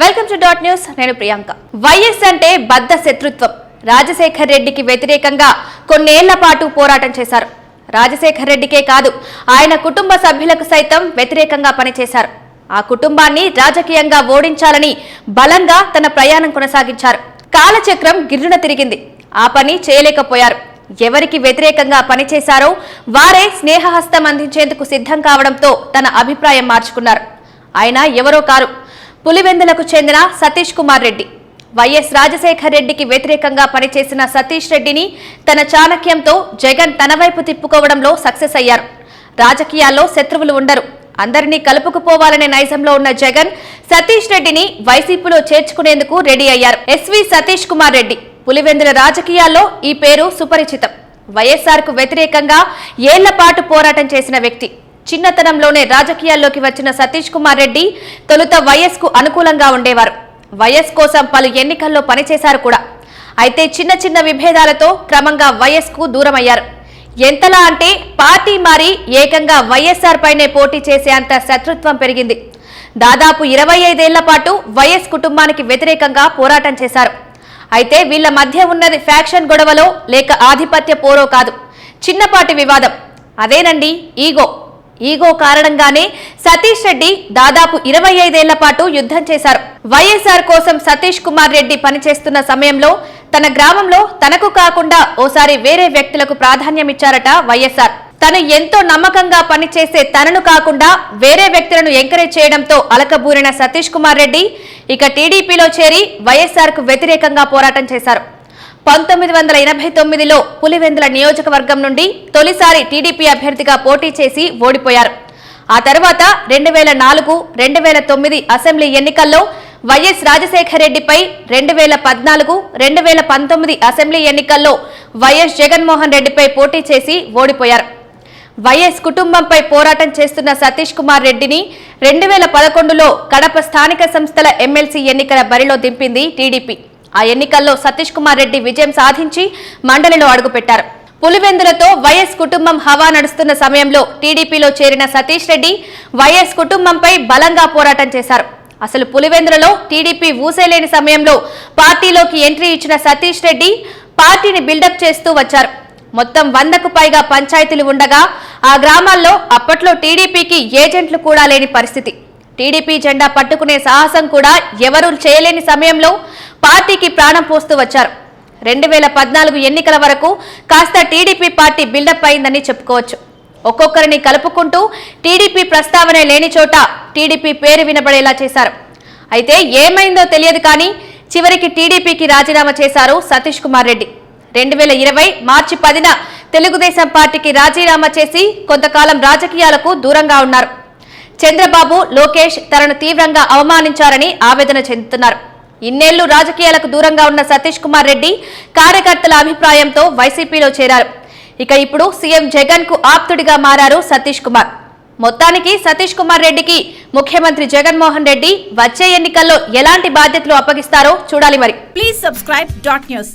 Welcome to dot news నేను Priyanka. YS అంటే బద్ద శత్రుత్వం. రాజశేఖర్ రెడ్డికి వ్యతిరేకంగా కొన్నేళ్ళ పాటు పోరాటం చేశారు. రాజశేఖర్ రెడ్డికే కాదు ఆయన కుటుంబ సభ్యులకు సైతం వ్యతిరేకంగా పనిచేశారు. ఆ కుటుంబాన్ని రాజకీయంగా ఓడించాలని బలంగా తన ప్రయాణం కొనసాగించారు. కాలచక్రం గిర్రున తిరిగింది. ఆ పని చేయలేకపోయారు. ఎవరికి వ్యతిరేకంగా పనిచేశారో వారే స్నేహహస్తం అందించేందుకు సిద్ధం కావడంతో తన అభిప్రాయం మార్చుకున్నారు. ఆయన ఎవరో కారు. పులివెందులకు చెందిన సతీష్ కుమార్ రెడ్డి. వైఎస్ రాజశేఖర్ రెడ్డికి వ్యతిరేకంగా పనిచేసిన సతీష్ రెడ్డిని తన చాణక్యంతో జగన్ తన వైపు తిప్పుకోవడంలో సక్సెస్ అయ్యారు. రాజకీయాల్లో శత్రువులు ఉండరు. అందరినీ కలుపుకుపోవాలనే నైజంలో ఉన్న జగన్ సతీష్ రెడ్డిని వైసీపీలో చేర్చుకునేందుకు రెడీ అయ్యారు. S V Satish Kumar Reddy. Pulivendula రాజకీయాల్లో ఈ పేరు సుపరిచితం. వైఎస్ఆర్కు వ్యతిరేకంగా ఏళ్ళ పాటు పోరాటం చేసిన వ్యక్తి. చిన్నతనంలోనే రాజకీయాల్లోకి వచ్చిన సతీష్ కుమార్ రెడ్డి తొలుత వైఎస్కు అనుకూలంగా ఉండేవారు. వైఎస్ కోసం పలు ఎన్నికల్లో పనిచేశారు కూడా. అయితే చిన్న చిన్న విభేదాలతో క్రమంగా వైఎస్కు దూరమయ్యారు. ఎంతలా అంటే పార్టీ మారి ఏకంగా వైఎస్ఆర్ పైనే పోటీ చేసే అంత శత్రుత్వం పెరిగింది. దాదాపు ఇరవై ఐదేళ్ళ పాటు వైఎస్ కుటుంబానికి వ్యతిరేకంగా పోరాటం చేశారు. అయితే వీళ్ళ మధ్య ఉన్నది ఫ్యాక్షన్ గొడవలో లేక ఆధిపత్య పోరో కాదు చిన్నపాటి వివాదం. అదేనండి ఈగో. ఈగో కారణంగానే సతీష్ రెడ్డి దాదాపు ఇరవై ఐదేళ్ళ పాటు యుద్ధం చేశారు. వైఎస్ఆర్ కోసం సతీష్ కుమార్ రెడ్డి పనిచేస్తున్న సమయంలో తన గ్రామంలో తనకు కాకుండా ఓసారి వేరే వ్యక్తులకు ప్రాధాన్యమిచ్చారట వైఎస్ఆర్. తను ఎంతో నమ్మకంగా పనిచేసే తనను కాకుండా వేరే వ్యక్తులను ఎంకరేజ్ చేయడంతో అలకబూరిన సతీష్ కుమార్ రెడ్డి ఇక టీడీపీలో చేరి వైఎస్ఆర్కు వ్యతిరేకంగా పోరాటం చేశారు. పంతొమ్మిది వందల ఎనభై తొమ్మిదిలో పులివెందుల నియోజకవర్గం నుండి తొలిసారి టీడీపీ అభ్యర్థిగా పోటీ చేసి ఓడిపోయారు. ఆ తర్వాత రెండు వేల నాలుగు రెండు వేల తొమ్మిది అసెంబ్లీ ఎన్నికల్లో వైఎస్ రాజశేఖరరెడ్డిపై రెండు వేల పద్నాలుగు రెండు వేల పంతొమ్మిది అసెంబ్లీ ఎన్నికల్లో వైఎస్ జగన్మోహన్ రెడ్డిపై పోటీ చేసి ఓడిపోయారు. వైఎస్ కుటుంబంపై పోరాటం చేస్తున్న సతీష్ కుమార్ రెడ్డిని రెండు వేల పదకొండులో కడప స్థానిక సంస్థల ఎమ్మెల్సీ ఎన్నికల బరిలో దింపింది టీడీపీ. ఆ ఎన్నికల్లో సతీష్ కుమార్ రెడ్డి విజయం సాధించి మండలిలో అడుగుపెట్టారు. పులివెందులతో వైఎస్ కుటుంబం హవా నడుస్తున్న సమయంలో టీడీపీలో చేరిన సతీష్ రెడ్డి వైఎస్ కుటుంబంపై బలంగా పోరాటం చేశారు. అసలు పులివెందులలో టీడీపీ ఊసేలేని సమయంలో పార్టీలోకి ఎంట్రీ ఇచ్చిన సతీష్ రెడ్డి పార్టీని బిల్డప్ చేస్తూ వచ్చారు. మొత్తం వందకు పైగా పంచాయతీలు ఉండగా ఆ గ్రామాల్లో అప్పట్లో టీడీపీకి ఏజెంట్లు కూడా లేని పరిస్థితి. టీడీపీ జెండా పట్టుకునే సాహసం కూడా ఎవరూ చేయలేని సమయంలో పార్టీకి ప్రాణం పోస్తూ వచ్చారు. రెండు వేల పద్నాలుగు ఎన్నికల వరకు కాస్త టీడీపీ పార్టీ బిల్డప్ అయిందని చెప్పుకోవచ్చు. ఒక్కొక్కరిని కలుపుకుంటూ టీడీపీ ప్రస్తావనే లేని చోట టీడీపీ పేరు వినబడేలా చేశారు. అయితే ఏమైందో తెలియదు కానీ చివరికి టీడీపీకి రాజీనామా చేశారు సతీష్ కుమార్ రెడ్డి. రెండు వేల ఇరవై మార్చి పదిన తెలుగుదేశం పార్టీకి రాజీనామా చేసి కొంతకాలం రాజకీయాలకు దూరంగా ఉన్నారు. చంద్రబాబు లోకేష్ తనను తీవ్రంగా అవమానించారని ఆవేదన చెందుతున్నారు. ఇన్నేళ్ళు రాజకీయాలకు దూరంగా ఉన్న సతీష్ కుమార్ రెడ్డి కార్యకర్తల అభిప్రాయంతో వైసీపీలో చేరారు. ఇక ఇప్పుడు సీఎం జగన్కు ఆప్తుడిగా మారారు సతీష్ కుమార్. మొత్తానికి సతీష్ కుమార్ రెడ్డికి ముఖ్యమంత్రి జగన్మోహన్ రెడ్డి వచ్చే ఎన్నికల్లో ఎలాంటి బాధ్యతలు అప్పగిస్తారో చూడాలి మరి. Please subscribe dot news